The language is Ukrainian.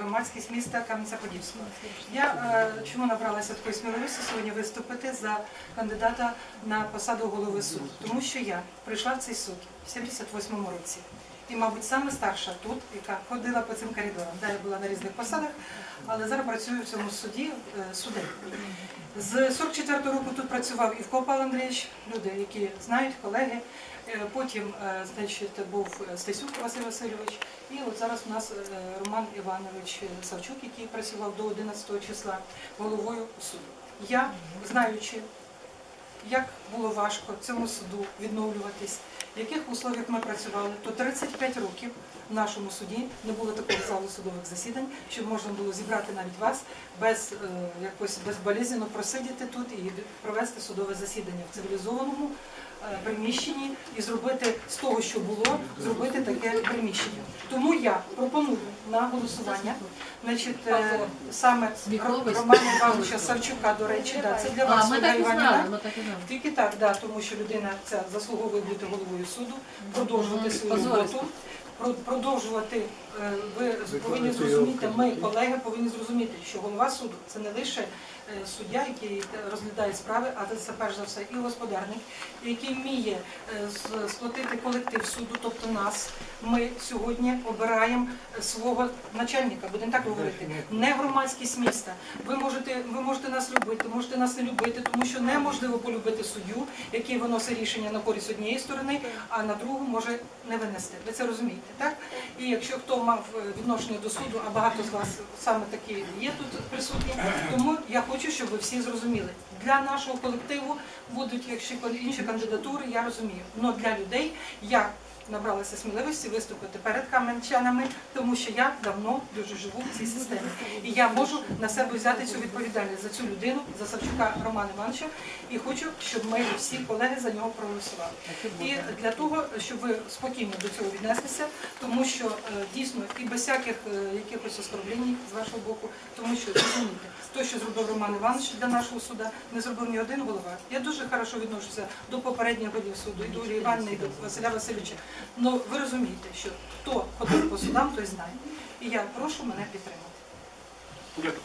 громадськість міста Кам'янця-Подільського. Я е, чому набралася такої сміливості сьогодні виступити за кандидата на посаду голови суду? Тому що я прийшла в цей суд в 78-му році. І, мабуть, саме старша тут, яка ходила по цим коридорам. Да, я була на різних посадах, але зараз працюю в цьому суді е, суддею. З 44-го року тут працював Івко Павло Андрійович, люди, які знають, колеги. Е, Потім, е, значить, був Стасюк Василь Васильович, і от зараз у нас Роман Іванович Савчук, який працював до 11 числа головою суду. Я, знаючи, як було важко цьому суду відновлюватись, в яких условіях ми працювали, то 35 років в нашому суді не було такого залу судових засідань, щоб можна було зібрати навіть вас без е, якось безболезненно просидіти тут і провести судове засідання в цивілізованому е, приміщенні і зробити з того, що було, зробити таке приміщення. Тому я пропоную на голосування, значить, е, саме Романа Івановича Савчука, до речі, да, це для вас, Ольга Іванівна. Тільки так, да, тому що людина ця заслуговує бути головою суду, продовжувати свою роботу, продовжувати. е, Ви повинні зрозуміти, ми, колеги, повинні зрозуміти, що голова суду це не лише е, суддя, який розглядає справи, а це перш за все і господарник, який вміє е, сплатити колектив суду, тобто нас. Ми сьогодні обираємо свого начальника, будемо так говорити, не громадськість міста. Ви можете, ви можете нас любити, можете нас не любити, тому що неможливо полюбити суддю, який виносить рішення на користь однієї сторони, а на другу може не винести. Ви це розумієте, так? І якщо хто мав е, відношення до суду, а багато з вас саме такі є тут присутні, тому я хочу, щоб ви всі зрозуміли. Для нашого колективу будуть якщо інші кандидатури, я розумію. Але для людей я набралася сміливості виступити перед кам'янчанами, тому що я давно дуже живу в цій системі. І я можу на себе взяти цю відповідальність за цю людину, за Савчука Романа Івановича, і хочу, щоб ми всі колеги за нього проголосували. І для того, щоб ви спокійно до цього віднеслися, тому що е, дійсно і без всяких е, якихось оскорблень з вашого боку, тому що розумієте, те, що зробив Роман Іванович для нашого суда, не зробив ні один голова. Я дуже хорошо відношуся до попередніх голів суду, і до Олі Івановни, і до Василя Васильовича. Ну ви розумієте, що хто ходив по судам, той знає. І я прошу мене підтримати. Дякую.